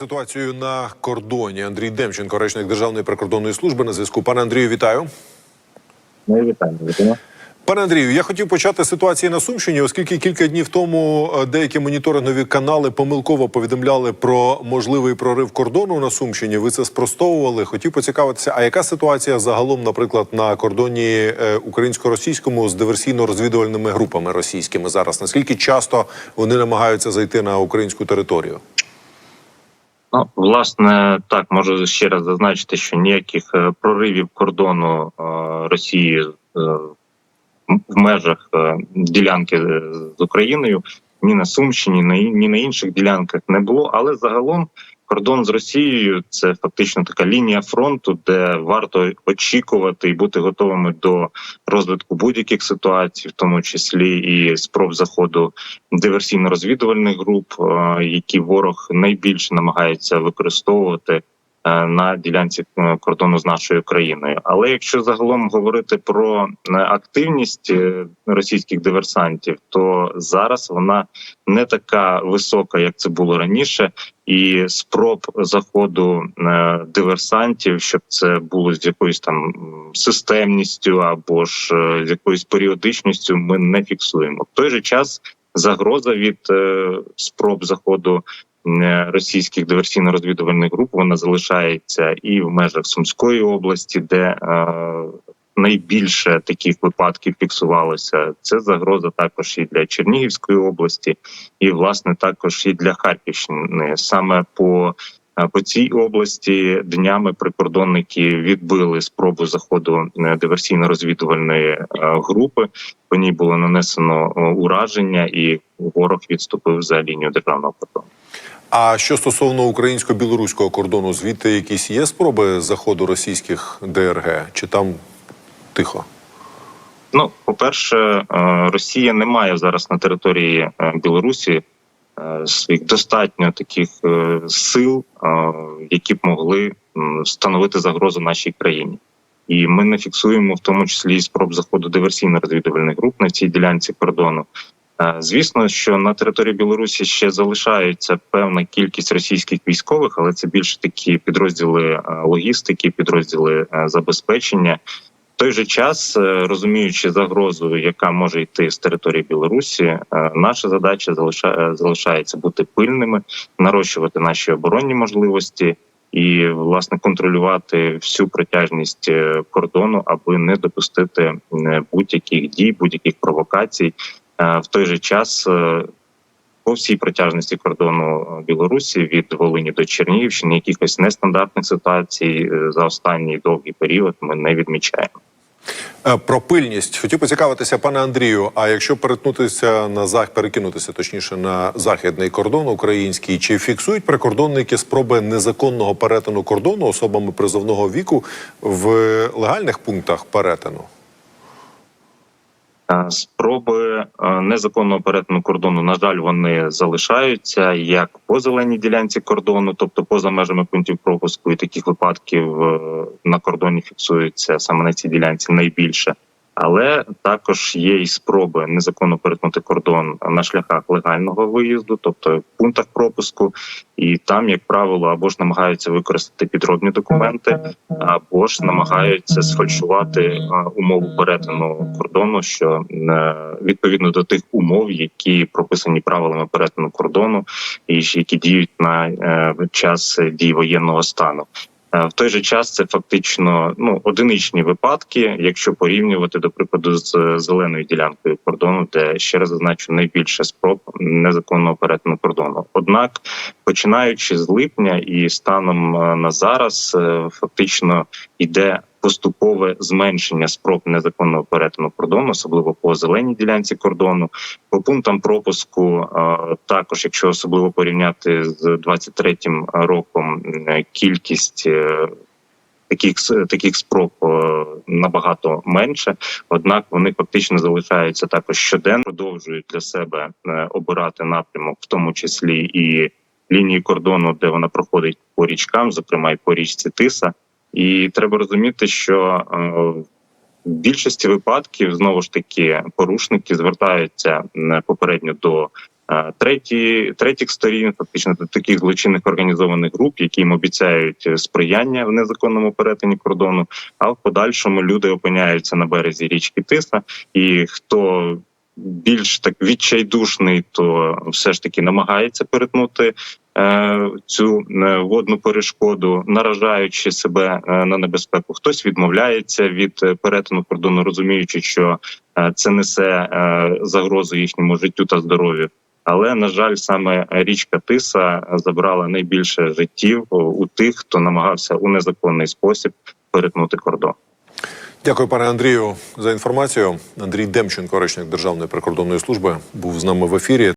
Ситуацію на кордоні Андрій Демченко, речник Державної прикордонної служби на зв'язку. Пане Андрію, вітаю. Мої вітання. Вітаю. Пане Андрію, я хотів почати з ситуації на Сумщині, оскільки кілька днів тому е, деякі моніторингові канали помилково повідомляли про можливий прорив кордону на Сумщині. Ви це спростовували. Хотів поцікавитися, а яка ситуація загалом, наприклад, на кордоні е, українсько-російському з диверсійно-розвідувальними групами російськими зараз? Наскільки часто вони намагаються зайти на українську територію? Ну, власне, так можу ще раз зазначити, що ніяких е, проривів кордону е, Росії е, в межах ділянки з Україною ні на Сумщині, ні, ні на інших ділянках не було. Але загалом кордон з Росією це фактично така лінія фронту, де варто очікувати і бути готовими до розвитку будь-яких ситуацій, в тому числі і спроб заходу диверсійно-розвідувальних груп, е, які ворог найбільше намагається використовувати на ділянці е, кордону з нашою країною. Але якщо загалом говорити про е, активність е, російських диверсантів, то зараз вона не така висока, як це було раніше, і спроб заходу е, диверсантів, щоб це було з якоюсь там системністю або ж е, з якоюсь періодичністю, ми не фіксуємо. В той же час загроза від е, спроб заходу е, російських диверсійно-розвідувальних груп вона залишається і в межах Сумської області, де е, найбільше таких випадків фіксувалося. Це загроза також і для Чернігівської області, і власне також і для Харківщини. Саме по е, по цій області днями прикордонники відбили спробу заходу е, диверсійно-розвідувальної е, групи. По ній було нанесено е, ураження, і ворог відступив за лінію державного кордону. А що стосовно українсько-білоруського кордону, звідти якісь є спроби заходу російських ДРГ, чи там тихо? Ну, по-перше, е, Росія не має зараз на території е, Білорусі е, своїх достатньо таких сил, які б могли становити загрозу нашій країні. І ми не фіксуємо в тому числі спроб заходу диверсійно-розвідувальних груп на цій ділянці кордону. Е, Звісно, що на території Білорусі ще залишається певна кількість російських військових, але це більше такі підрозділи е, логістики, підрозділи е, забезпечення. В той же час, розуміючи загрозу, яка може йти з території Білорусі, наша задача залишається бути пильними, нарощувати наші оборонні можливості і власне контролювати всю протяжність кордону, аби не допустити будь-яких дій, будь-яких провокацій. Е, В той же час е, по всій протяжності кордону е, Білорусі від Волині до Чернігівщини якихось нестандартних ситуацій за останній довгий період ми не відмічаємо. Про пильність хотів поцікавитися, пане Андрію. А якщо перетнутися на зах, перекинутися точніше на західний кордон український, чи фіксують прикордонники спроби незаконного перетину кордону особами призовного віку в легальних пунктах перетину? Е, Спроби е, незаконного перетину кордону, на жаль, вони залишаються як по зеленій ділянці кордону, тобто поза межами пунктів пропуску, і таких випадків е, на кордоні фіксується саме на цій ділянці найбільше. Але також є і спроби незаконно перетнути кордон на шляхах легального виїзду, тобто в пунктах пропуску, і там, як правило, або ж намагаються використати підробні документи, або ж намагаються сфальшувати умову перетину кордону, що е, відповідно до тих умов, які прописані правилами перетину кордону, і які діють на е, час дії воєнного стану. Е, В той же час це фактично ну одиничні випадки, якщо порівнювати до прикладу з е, зеленою ділянкою кордону, де ще раз зазначу найбільше спроб незаконного перетину кордону. Однак, починаючи з липня і станом е, на зараз, фактично йде поступове зменшення спроб незаконного перетину кордону, особливо по зеленій ділянці кордону. По пунктам пропуску е, також, якщо особливо порівняти з 23-м роком, е, кількість е, таких таких спроб набагато менше однак вони фактично залишаються також щоденно, продовжують для себе обирати напрямок, в тому числі і лінії кордону, де вона проходить по річкам, зокрема і по річці Тиса. І треба розуміти, що е, в більшості випадків знову ж таки порушники звертаються попередньо до е, треті, третіх сторін, фактично до таких злочинних організованих груп, які їм обіцяють е, сприяння в незаконному перетині кордону. А в подальшому люди опиняються на березі річки Тиса, і хто більш так відчайдушний, то все ж таки намагається перетнути е, цю е, водну перешкоду, наражаючи себе е, на небезпеку. Хтось відмовляється від е, перетину кордону, розуміючи, що це несе загрозу їхньому життю та здоров'ю. Але на жаль, саме річка Тиса забрала найбільше життів у тих, хто намагався у незаконний спосіб перетнути кордон. Дякую, пане Андрію, за інформацію. Андрій Демченко, речник Державної прикордонної служби, був з нами в ефірі.